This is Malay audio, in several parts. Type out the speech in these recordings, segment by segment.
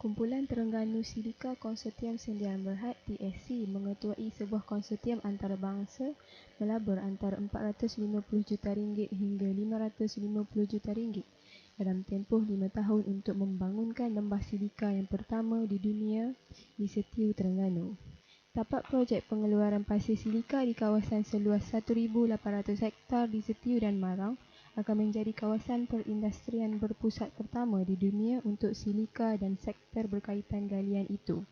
Terengganu Silika Konsortium Sendian Berhad TSC mengetuai sebuah konsortium antarabangsa melabur antara 450 juta ringgit hingga 550 juta ringgit dalam tempoh 5 tahun untuk membangunkan lembah silika yang pertama di dunia di Setiu Terengganu. Tapak projek pengeluaran pasir silika di kawasan seluas 1,800 hektar di Setiu dan Marang akan menjadi kawasan perindustrian berpusat pertama di dunia untuk silika dan sektor berkaitan galian itu.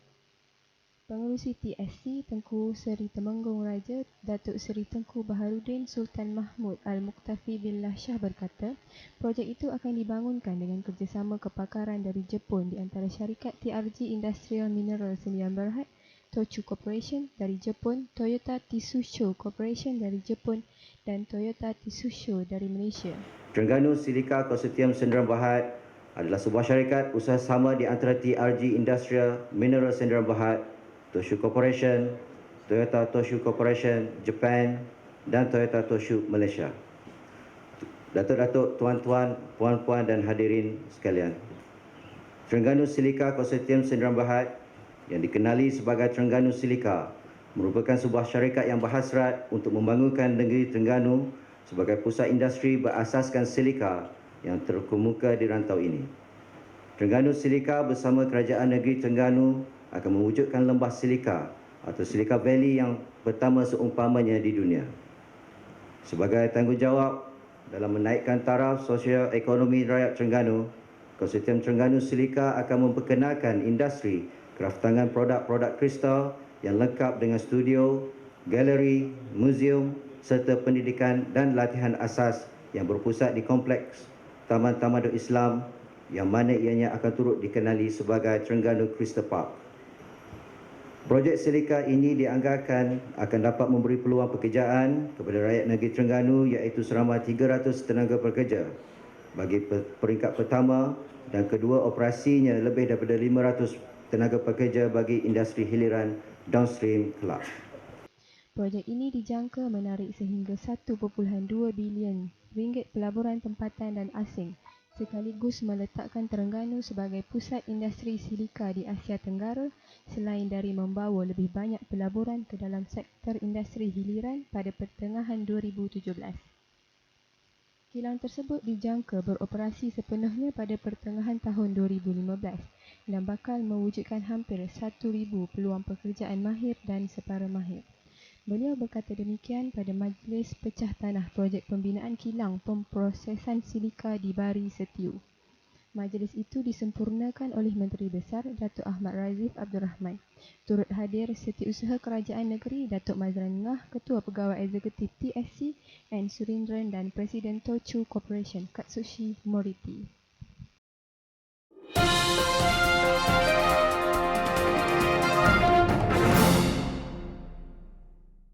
Pengerusi TSC Tengku Seri Temenggung Raja Datuk Seri Tengku Baharudin Sultan Mahmud Al-Muqtafi Billah Shah berkata, projek itu akan dibangunkan dengan kerjasama kepakaran dari Jepun di antara syarikat TRG Industrial Mineral Sdn Berhad Tochu Corporation dari Jepun, Toyota Tsusho Corporation dari Jepun dan Toyota Tsusho dari Malaysia. Terengganu Silika Konsortium Sendirian Berhad adalah sebuah syarikat usaha sama di antara TRG Industrial Mineral Sendirian Berhad, Toshu Corporation, Toyota Toshu Corporation Japan dan Toyota Toshu Malaysia. Datuk-datuk, tuan-tuan, puan-puan dan hadirin sekalian. Terengganu Silika Konsortium Sendirian Berhad yang dikenali sebagai Terengganu Silika merupakan sebuah syarikat yang berhasrat untuk membangunkan negeri Terengganu sebagai pusat industri berasaskan silika yang terkemuka di rantau ini. Terengganu Silika bersama Kerajaan Negeri Terengganu akan mewujudkan lembah silika atau Silika Valley yang pertama seumpamanya di dunia. Sebagai tanggungjawab dalam menaikkan taraf sosial ekonomi rakyat Terengganu, Konsortium Terengganu Silika akan memperkenalkan industri kraftangan produk-produk kristal yang lengkap dengan studio, galeri, muzium serta pendidikan dan latihan asas yang berpusat di kompleks Taman Tamadun Islam yang mana ianya akan turut dikenali sebagai Terengganu Crystal Park. Projek silika ini dianggarkan akan dapat memberi peluang pekerjaan kepada rakyat negeri Terengganu iaitu seramai 300 tenaga pekerja bagi peringkat pertama dan kedua operasinya lebih daripada 500 tenaga pekerja bagi industri hiliran downstream kelak. Projek ini dijangka menarik sehingga 1.2 bilion ringgit pelaburan tempatan dan asing sekaligus meletakkan Terengganu sebagai pusat industri silika di Asia Tenggara selain dari membawa lebih banyak pelaburan ke dalam sektor industri hiliran pada pertengahan 2017. Kilang tersebut dijangka beroperasi sepenuhnya pada pertengahan tahun 2015 dan bakal mewujudkan hampir 1,000 peluang pekerjaan mahir dan separa mahir. Beliau berkata demikian pada Majlis Pecah Tanah Projek Pembinaan Kilang Pemprosesan Silika di Bari Setiu. Majlis itu disempurnakan oleh Menteri Besar Datuk Ahmad Razif Abdul Rahman. Turut hadir Setiausaha Kerajaan Negeri Datuk Mazlan Ngah, Ketua Pegawai Eksekutif TSC N. Surindran dan Presiden Tochu Corporation Katsushi Moriti.